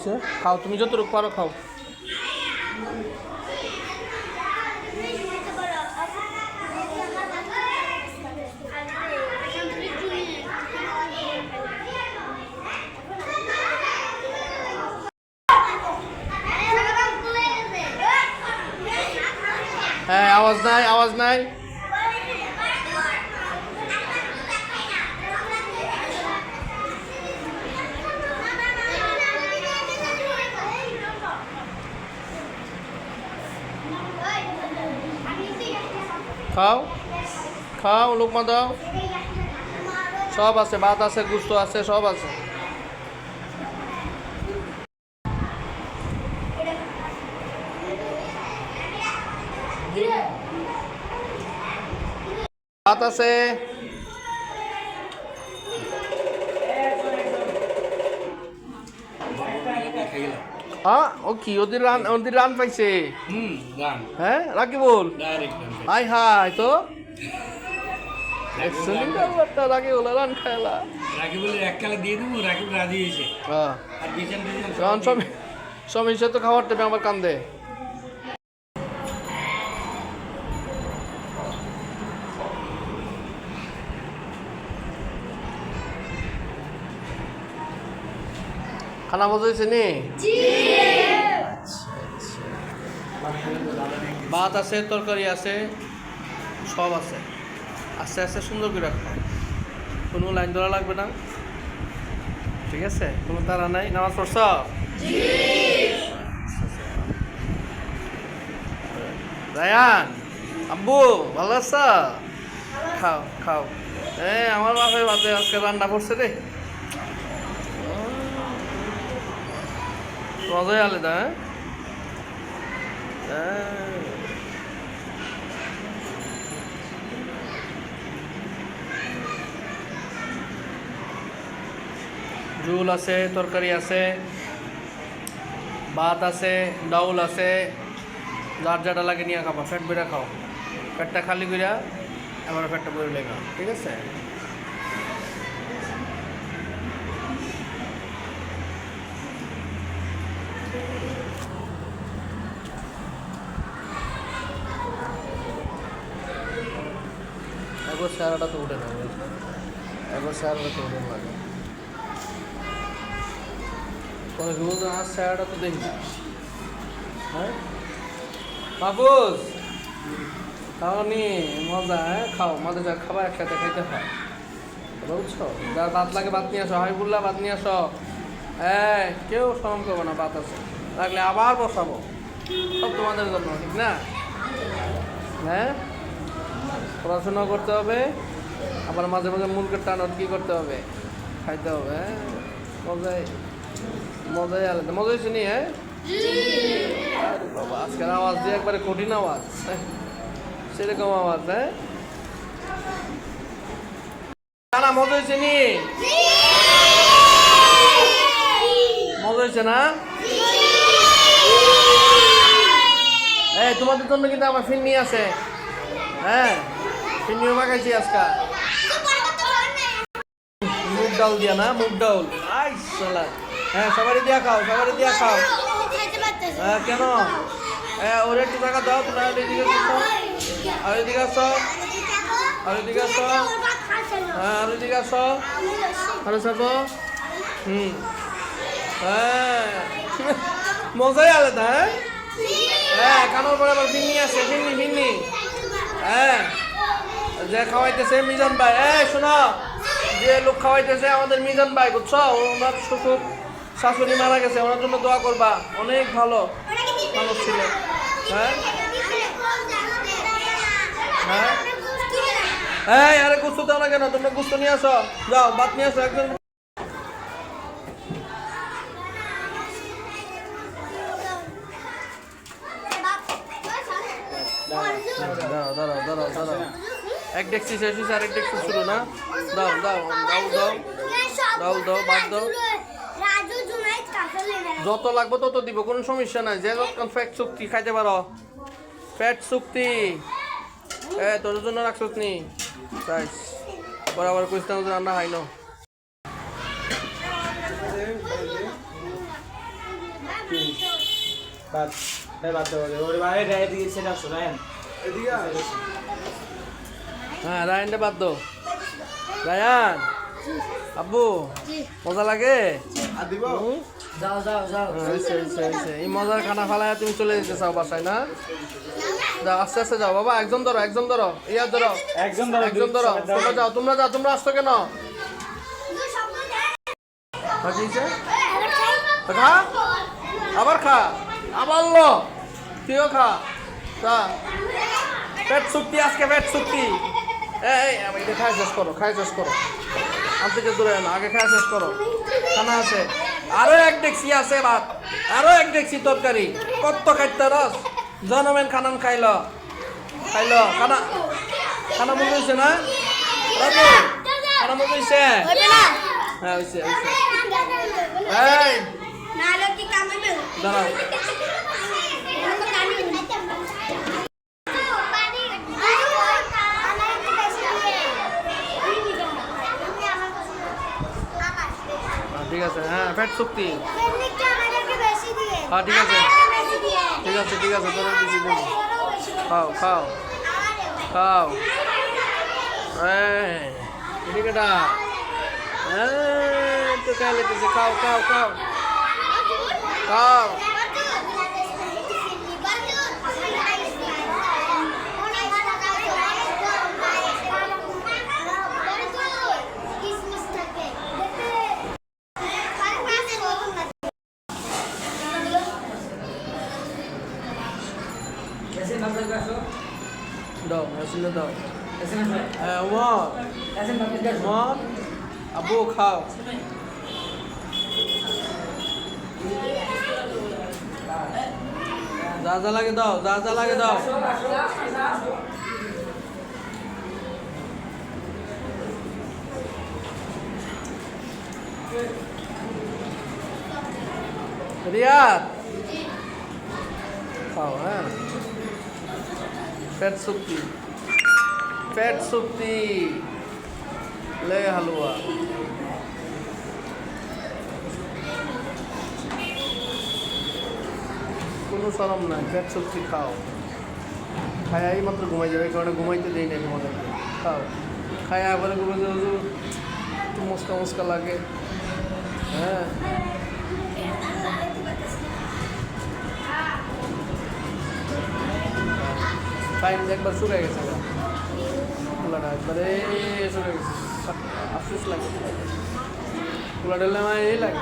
হয়েছে। খাও তুমি যতটুকু পারো খাও। হ্যাঁ আওয়াজ নাই আওয়াজ নাই। খাও খাও লোকমা দাও সব আছে ভাত আছে গুস্ত আছে সব আছে। ভাত আছে। হ্যাঁ ও কি? ওদের রান ওদের রান পাইছে? হুম গান হ্যাঁ? বল হাই হাই তো? রান খেলা। রাকিবুল এক কালে দিয়ে দেবো রাকিব রাজি হয়েছে। হ্যাঁ আর দিয়েছেন দিয়েছেন কারণ সময় সময় সে তো খাবার দেবে আমার কান্দে। খানা বসেছে নি আচ্ছা, আচ্ছা। ভাত আছে তরকারি আছে সব আছে। আস্তে আস্তে সুন্দর করে রাখো। কোনো লাইন ধরা লাগবে না। ঠিক আছে? কোনো তারা নাই। নামাজ পড়ছ? রায়ান আব্বু ভালো আছো? খাও খাও। এ আমার বাপের বাদে আজকে রান্না করছে রে। মজাই আলাদা হ্যাঁ হ্যাঁ। ঝোল আছে, তরকারি আছে, ভাত আছে, ডাউল আছে, যার যাটা লাগে নিয়ে খাবা, ফ্যাট বেড়া খাও। পেটটা খালি করিয়া এবার পেটটা বই লেগা, ঠিক আছে? একবার স্যারটা তো উঠে নেবে। একবার স্যারটা তো উঠে লাগে পরে রোজ আর স্যারটা তো দেখি হ্যাঁ? খাও নি, মজা হ্যাঁ? খাও মজা যা খাবার একসাথে খাইতে হয়। বুঝছ? যার ভাত লাগে ভাত নিয়ে আসো হাই বললা ভাত নিয়ে আসো। হ্যাঁ কেউ সরম করব না, ভাত আছে। লাগলে আবার বসাবো। সব তোমাদের জন্য ঠিক না? হ্যাঁ? পড়াশোনা করতে হবে, আবার মাঝে মাঝে মুরগের টান কি করতে হবে? খাইতে হবে হ্যাঁ? মজাই মজাই আলাদা। মজা হয়েছে নি হ্যাঁ বাবা, আজকের আওয়াজ দিয়ে একবারে কঠিন আওয়াজ হ্যাঁ? সেরকম আওয়াজ হ্যাঁ? না মজা হয়েছে নি মজা হয়েছে না? এই, তোমাদের জন্য কিন্তু আমার ফিন্নি আছে হ্যাঁ ফিন্নিও মাখাইছি আজকা। মুগ ডাউল দিয়া না, মুগ ডাউল আই সালা। হ্যাঁ সবারই দিয়া খাও, সবারই দিয়া খাও। হ্যাঁ কেন? হ্যাঁ ওর একটু টাকা দাও, তোমরা এদিকে আসো। আর এদিকে আসো। আর এদিকে আসো। হ্যাঁ আর এদিকে আসো। আরে সাকো হুম। হ্যাঁ। মজাই আলাদা হ্যাঁ? হ্যাঁ কানোর পরে আবার ফিন্নি আছে ফিন্নি ফিন্নি হ্যাঁ। যে খাওয়াইতেছে মিজান ভাই, এই শোনো, যে লোক খাওয়াইতেছে আমাদের মিজান ভাই, বুঝছ? ওনার শ্বশুর, শাশুড়ি মারা গেছে, ওনার জন্য দোয়া করবা। অনেক ভালো মানুষ ছিল। হ্যাঁ? হ্যাঁ? এই, আরে গুস্ত দাও না কেন? তোমরা গুস্ত নিয়ে আসো। যাও ভাত নিয়ে আসো, একজন দাঁড়াও দাঁড়াও দাঁড়াও দাঁড়াও। এক ডেক্সি শেষ হয়েছে ডেক্সি শুরু না? দাও দাও দাও দাও। দাও দাও, বাদ দাও। যত লাগবে তত দিব, কোনো সমস্যা নাই। যে যতক্ষণ ফ্যাট চুক্তি খাইতে পারো। ফ্যাট চুক্তি এ, তোর জন্য রাখছত নি চাইস বরাবর কইতাম রান্না খাই না। বাদ বাদ দাও ওরে ভাই রায় সেটা আসো রায়ন হ্যাঁ রায়ানটা বাদ দো রায়ান আব্বু মজা লাগে? যাও যাও যাও। এই মজার খানা ফালায় তুমি চলে যেতে চাও বাসায় না? যাও আস্তে আস্তে যাও। বাবা একজন ধরো একজন ধরো। ইয়ার ধরো। একজন ধরো, একজন ধরো। তোমরা যাও তোমরা যাও তোমরা আসছো কেন? খা? আবার খা। আবার লো। তুইও খা। পেট চুক্তি আজকে পেট চুক্তি এই এটা খাই শেষ করো খাই শেষ করো। আম থেকে দূরে না আগে খাই শেষ করো। খানা আছে। আরও এক ডেক্সি আছে ভাত। আরও এক ডেক্সি তরকারি। কত খাইতে রস। জনমেন খানান খাইল। খাইল। খানা খানা মনে হয়েছে না? রাজু খানা মনে হয়েছে হ্যাঁ হয়েছে হয়েছে এই দাঁড়াও। ঠিক আছে হ্যাঁ ফ্যাট শক্তি। হ্যাঁ, ঠিক আছে। ঠিক আছে ঠিক আছে তোর বেশি দেবো খাও খাও। খাও। এই এদিকে ডা তো খাই লেতেছে খাও খাও খাও। খাও কিসমিস থাকে এসে নাম থেকে আসো এসে নাম হ্যাঁ আবু খাও। যা যা লাগে দাও যা যা লাগে দাও। রিয়াদ। খাও হ্যাঁ। পেট পেট সুপ্তি লে হালুয়া। কোনো সরম নাই পেট সুপ্তি খাও। খায়াই মাত্র ঘুমাই যাবে কারণ ঘুমাইতে দেই না তোমাদের। খাও। খায়া এবারে ঘুমাইতে হুজুর। একটু মস্কা মস্কা লাগে। হ্যাঁ। টাইম একবার হয়ে গেছে। কুলাটা একবারে শুকায় গেছে। আফসোস লাগে। ঢেললে আমার এই লাগে।